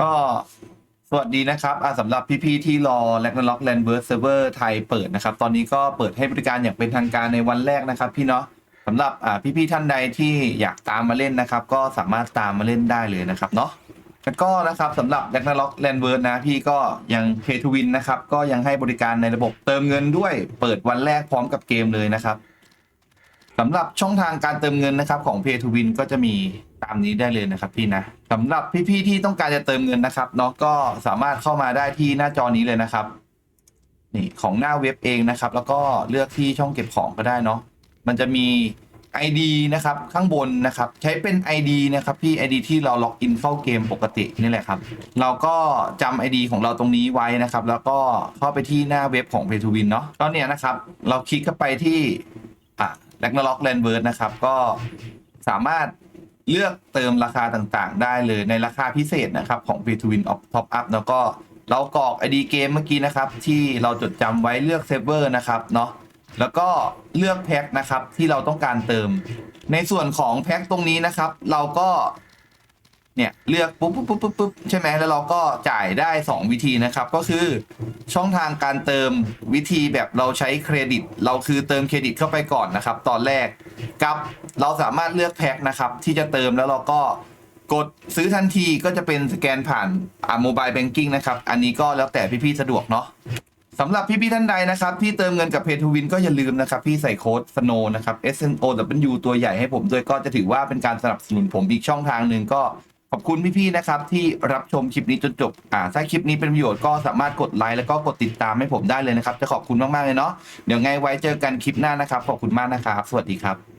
ก็สวัสดีนะครับสำหรับพี่ๆที่รอ r a g n a r o k Landverse Server ไทยเปิดนะครับ ตอนนี้ก็เปิดให้บริการอย่างเป็นทางการในวันแรกนะครับพี่เนาะสำหรับพี่ๆท่านใดที่อยากตามมาเล่นนะครับ ก็สามารถตามมาเล่นได้เลยนะครับเนาะแล้วก็นะครับสำหรับ r a g n a r o k Landverse นะพี่ก็ยัง Pay to Win นะครับ ก็ยังให้บริการในระบบเติมเงินด้วย เปิดวันแรกพร้อมกับเกมเลยนะครับสำหรับช่องทางการเติมเงินนะครับของ Pay to Win ก็จะมีามนี้ได้เลยนะครับพี่นะสำหรับพี่ๆที่ต้องการจะเติมเงินนะครับเนาะก็สามารถเข้ามาได้ที่หน้าจอนี้เลยนะครับ นี่ของหน้าเว็บเองนะครับ แล้วก็เลือกที่ช่องเก็บของก็ได้เนาะมันจะมี ID นะครับข้างบนนะครับ ใช้เป็น ID นะครับพี่ ID ที่เราล็อกอินเข้าเกมปกตินี่แหละครับ เราก็จำ ID ของเราตรงนี้ไว้นะครับ แล้วก็เข้าไปที่หน้าเว็บของ Pay to Win เนาะก็เนี่ยนะครับ เราคลิกเข้าไปที่อะแลกนาล็อกแลนเวิร์ดนะครับ ก็สามารถ เลือกเติมราคาต่างๆ ได้เลยในราคาพิเศษนะครับของ Pay to Win of Top Up แล้วก็เรากรอก ID เกมเมื่อกี้นะครับที่เราจดจำไว้เลือกเซฟเวอร์นะครับเนาะแล้วก็เลือกแพ็คนะครับที่เราต้องการเติม ในส่วนของแพ็คตรงนี้นะครับ เราก็ เนี่ยเลือกปุ๊บปุ๊บปุ๊บปุ๊บปุ๊บใช่ไหมแล้วเราก็จ่ายได้ 2 วิธีนะครับ ก็คือช่องทางการเติมวิธีแบบเราใช้เครดิต เราคือเติมเครดิตเข้าไปก่อนนะครับ ตอนแรกกับเราสามารถเลือกแพ็คนะครับที่จะเติมแล้วเราก็กดซื้อทันทีก็จะเป็นสแกนผ่านอ่าโมบายแบงกิ้งนะครับ อันนี้ก็แล้วแต่พี่ๆสะดวกเนาะสำหรับพี่ๆท่านใดนะครับ ที่เติมเงินกับ Pay to Win ก็อย่าลืมนะครับ พี่ใส่โค้ด SNOW นะครับ S N O W ตัวใหญ่ให้ผมด้วยก็จะถือว่าเป็นการสนับสนุนผมอีกช่องทางหนึ่งก็ ขอบคุณพี่ๆนะครับที่รับชมคลิปนี้จนจบ อ่าถ้าคลิปนี้เป็นประโยชน์ก็สามารถกดไลค์แล้วก็กดติดตามให้ผมได้เลยนะครับ จะขอบคุณมากๆเลยเนาะ เดี๋ยวไงไว้เจอกันคลิปหน้านะครับ ขอบคุณมากนะครับ สวัสดีครับ